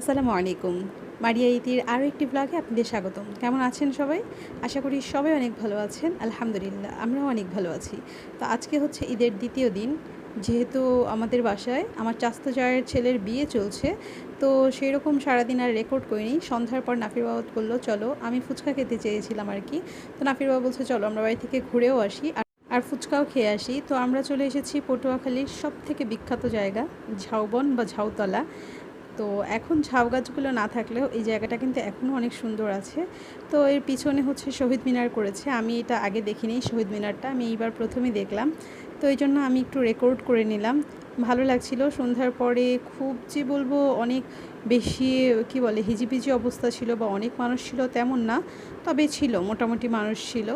আসসালামু আলাইকুম। মারিয়া ইতির আরও একটি ব্লগে আপনাদের স্বাগতম। কেমন আছেন সবাই? আশা করি সবাই অনেক ভালো আছেন। আলহামদুলিল্লাহ, আমরাও অনেক ভালো আছি। তো আজকে হচ্ছে ঈদের দ্বিতীয় দিন। যেহেতু আমাদের বাসায়, আমার চাস্ত জায়ের ছেলের বিয়ে চলছে, তো সেই রকম সারাদিন আর রেকর্ড করিনি। সন্ধ্যার পর নাফির বাবা বলল, চলো, আমি ফুচকা খেতে চেয়েছিলাম আর কি। তো নাফির বাবা বলছে, চলো, আমরা বাড়ি থেকে ঘুরেও আসি আর আর ফুচকাও খেয়ে আসি। তো আমরা চলে এসেছি পটুয়াখালীর সব থেকে বিখ্যাত জায়গা, ঝাউবন বা ঝাউতলা। তো এখন ঝাউ গাছগুলো না থাকলেও এই জায়গাটা কিন্তু এখনও অনেক সুন্দর আছে। তো এর পিছনে হচ্ছে শহীদ মিনার করেছে। আমি এটা আগে দেখিনি শহীদ মিনারটা, আমি এইবার প্রথমে দেখলাম। তো এই জন্য আমি একটু রেকর্ড করে নিলাম। ভালো লাগছিল, সন্ধ্যার পরে খুব যে বলব অনেক বেশি, কি বলে, হিজিবিজি অবস্থা ছিল বা অনেক মানুষ ছিল তেমন না, তবে ছিল, মোটামুটি মানুষ ছিল,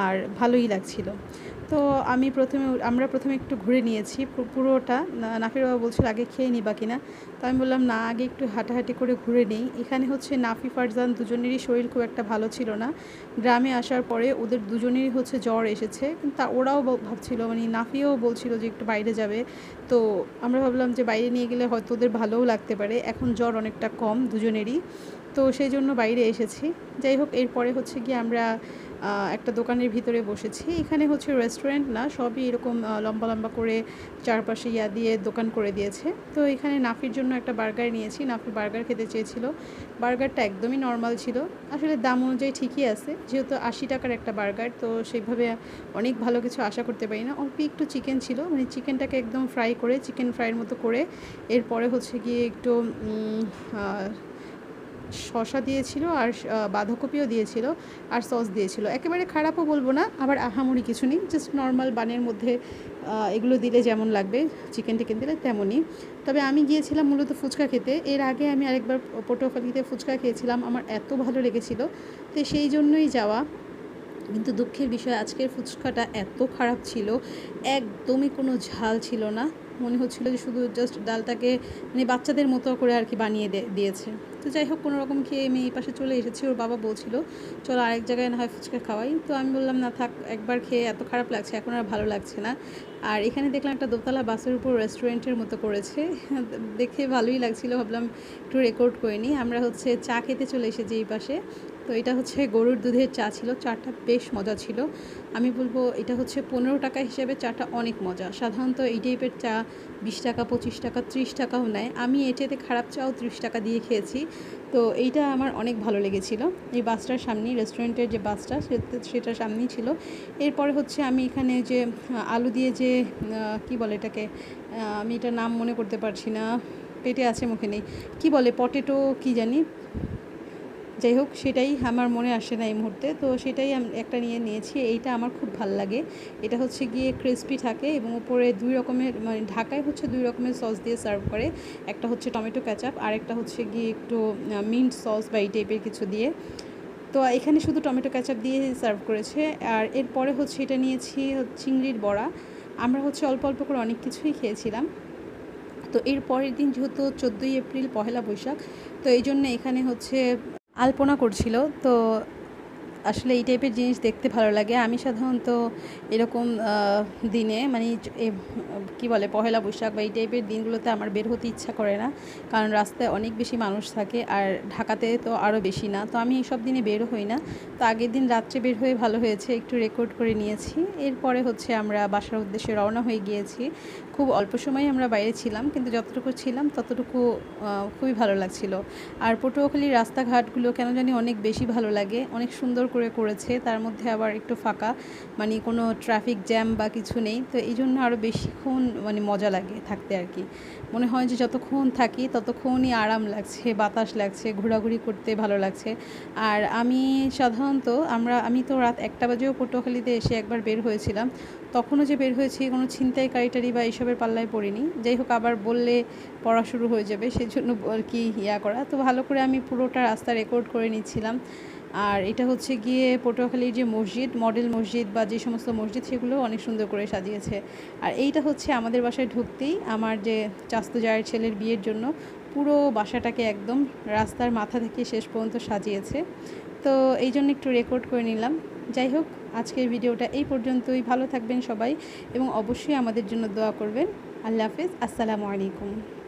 আর ভালোই লাগছিল। তো আমি প্রথমে আমরা প্রথমে একটু ঘুরে নিয়েছি। পুরোটা নাফির বাবা বলছিল আগে খেয়ে নিবা কিনা। তো আমি বললাম, না, আগে একটু হাঁটাহাঁটি করে ঘুরে নিই। এখানে হচ্ছে নাফি, ফারজান দুজনেরই শরীর খুব একটা ভালো ছিল না। গ্রামে আসার পরে ওদের দুজনেরই হচ্ছে জ্বর এসেছে। কিন্তু ওরাও ভাবছিল মানে নাফিও বলছিল যে একটু বাইরে যাবে। তো আমরা ভাবলাম যে বাইরে নিয়ে গেলে হয়তো ওদের ভালোও লাগতে পারে। এখন জ্বর অনেকটা কম দুজনেরই। তো সেই জন্য বাইরে এসেছি। যাই হোক, এরপরে হচ্ছে গিয়ে আমরা একটা দোকানের ভিতরে বসেছি। এখানে হচ্ছে রেস্টুরেন্ট না, সবই এরকম লম্বা লম্বা করে চারপাশে ইয়া দিয়ে দোকান করে দিয়েছে। তো এখানে নাফির জন্য একটা বার্গার নিয়েছি। নাফি বার্গার খেতে চেয়েছিল। বার্গারটা একদমই নর্মাল ছিল। আসলে দাম অনুযায়ী ঠিকই আছে। যেহেতু আশি টাকার একটা বার্গার, তো সেইভাবে অনেক ভালো কিছু আশা করতে পারি না। অল্প একটু চিকেন ছিল মানে চিকেনটাকে একদম ফ্রাই করে চিকেন ফ্রাইয়ের মতো করে। এরপরে হচ্ছে গিয়ে একটু শশা দিয়েছিল আর বাঁধাকপিও দিয়েছিল আর সস দিয়েছিল। একেবারে খারাপও বলব না, আবার আহামরি কিছু নেই জাস্ট নর্মাল বানের মধ্যে এগুলো দিলে যেমন লাগবে চিকেন টিকেন দিলে তেমনই। তবে আমি গিয়েছিলাম মূলত ফুচকা খেতে, এর আগে আমি আরেকবার পটুয়াখালীতে ফুচকা খেয়েছিলাম, আমার এত ভালো লেগেছিল। তো সেই জন্যই যাওয়া। কিন্তু দুঃখের বিষয়, আজকের ফুচকাটা এত খারাপ ছিল, একদমই কোনো ঝাল ছিল না। মনে হচ্ছিল যে শুধু জাস্ট ডালটাকে মানে বাচ্চাদের মতো করে আর কি বানিয়ে দিয়েছে। তো যাই হোক, কোনো রকম খেয়ে আমি এই পাশে চলে এসেছি, ওর বাবা বলছিল, চলো আরেক জায়গায় না হয় ফুচকা খাওয়াই। তো আমি বললাম, না থাক, একবার খেয়ে এত খারাপ লাগছে, এখন আর ভালো লাগছে না। আর এখানে দেখলাম একটা দোতলা বাসের উপর রেস্টুরেন্টের মতো করেছে। দেখে ভালোই লাগছিল, ভাবলাম একটু রেকর্ড করে নিই। আমরা হচ্ছে চা খেতে চলে এসেছি এই পাশে। তো এটা হচ্ছে গরুর দুধের চা ছিল, চাটা বেশ মজা ছিল। আমি বলব এটা হচ্ছে পনেরো টাকা হিসেবে চাটা অনেক মজা। সাধারণত এই টাইপের চা বিশ টাকা, পঁচিশ টাকা, ত্রিশ টাকাও নেয়। আমি এটাতে খারাপ চাও ত্রিশ টাকা দিয়ে খেয়েছি। তো এইটা আমার অনেক ভালো লেগেছিলো। এই বাসটার সামনেই, রেস্টুরেন্টের যে বাসটা সেটার সামনেই ছিল। এরপরে হচ্ছে আমি এখানে যে আলু দিয়ে যে কি বলে এটাকে আমি এটার নাম মনে করতে পারছি না। পেটে আছে মুখে নেই। কী বলে? পটেটো কি জানি? যাই হোক, সেটাই আমার মনে আসে না এই মুহূর্তে। তো সেটাই একটা নিয়ে নিয়েছি, এইটা আমার খুব ভালো লাগে। এটা হচ্ছে গিয়ে ক্রিসপি থাকে এবং উপরে দুই রকমের মানে ঢাকায় হচ্ছে দুই রকমের সস দিয়ে সার্ভ করে। একটা হচ্ছে টমেটো ক্যাচাপ আর একটা হচ্ছে গিয়ে একটু মিন্ট সস বা এই টাইপের কিছু দিয়ে। তো এখানে শুধু টমেটো ক্যাচাপ দিয়ে সার্ভ করেছে। আর এরপরে হচ্ছে এটা নিয়েছি চিংড়ির বড়া। আমরা হচ্ছে অল্প অল্প করে অনেক কিছুই খেয়েছিলাম। তো এর পরের দিন যেহেতু চোদ্দোই এপ্রিল পহেলা বৈশাখ, তো এই জন্য এখানে হচ্ছে আলপনা করছিল। তো আসলে এই টাইপের জিনিস দেখতে ভালো লাগে। আমি সাধারণত এরকম দিনে মানে কি বলে, পহেলা বৈশাখ বা এই টাইপের দিনগুলোতে আমার বের হতে ইচ্ছা করে না। কারণ রাস্তায় অনেক বেশি মানুষ থাকে আর ঢাকাতে তো আরও বেশি না। তো আমি এইসব দিনে বের হই না। তো আগের দিন রাত্রে বের হয়ে ভালো হয়েছে, একটু রেকর্ড করে নিয়েছি। এরপরে হচ্ছে আমরা বাসার উদ্দেশ্যে রওনা হয়ে গিয়েছি। খুব অল্প সময় আমরা বাইরে ছিলাম, কিন্তু যতটুকু ছিলাম ততটুকু খুবই ভালো লাগছিল। আর পটুয়াখালীর রাস্তাঘাটগুলো কেন জানি অনেক বেশি ভালো লাগে, অনেক সুন্দর করে করেছে, তার মধ্যে আবার একটু ফাঁকা। মানে কোনো ট্রাফিক জ্যাম বা কিছু নেই। তো এই জন্য আরও বেশিক্ষণ মানে মজা লাগে থাকতে আর কি। মনে হয় যে যতক্ষণ থাকি ততক্ষণই আরাম লাগছে, বাতাস লাগছে, ঘোরাঘুরি করতে ভালো লাগছে। আর আমি সাধারণত আমরা, আমি তো রাত একটা বাজেও পটুয়াখালীতে এসে একবার বের হয়েছিলাম। তখনও যে বের হয়েছি কোনো ছিনতাই, কারিটারি বা এইসবের পাল্লায় পড়িনি। যাই হোক, আবার বললে পড়া শুরু হয়ে যাবে, সেই জন্য আর কি ইয়া করা। তো ভালো করে আমি পুরোটা রাস্তা রেকর্ড করে নিচ্ছিলাম। আর এটা হচ্ছে গিয়ে পটুয়াখালীর যে মসজিদ, মডেল মসজিদ বা যে সমস্ত মসজিদ, সেগুলো অনেক সুন্দর করে সাজিয়েছে। আর এইটা হচ্ছে আমাদের বাসায় ঢুকতেই আমার যে চাস্তু জায়ের ছেলের বিয়ের জন্য পুরো বাসাটাকে একদম রাস্তার মাথা থেকে শেষ পর্যন্ত সাজিয়েছে। তো এই জন্য একটু রেকর্ড করে নিলাম। যাই হোক, আজকের ভিডিওটা এই পর্যন্তই। ভালো থাকবেন সবাই এবং অবশ্যই আমাদের জন্য দোয়া করবেন। আল্লাহ হাফেজ। আসসালামু আলাইকুম।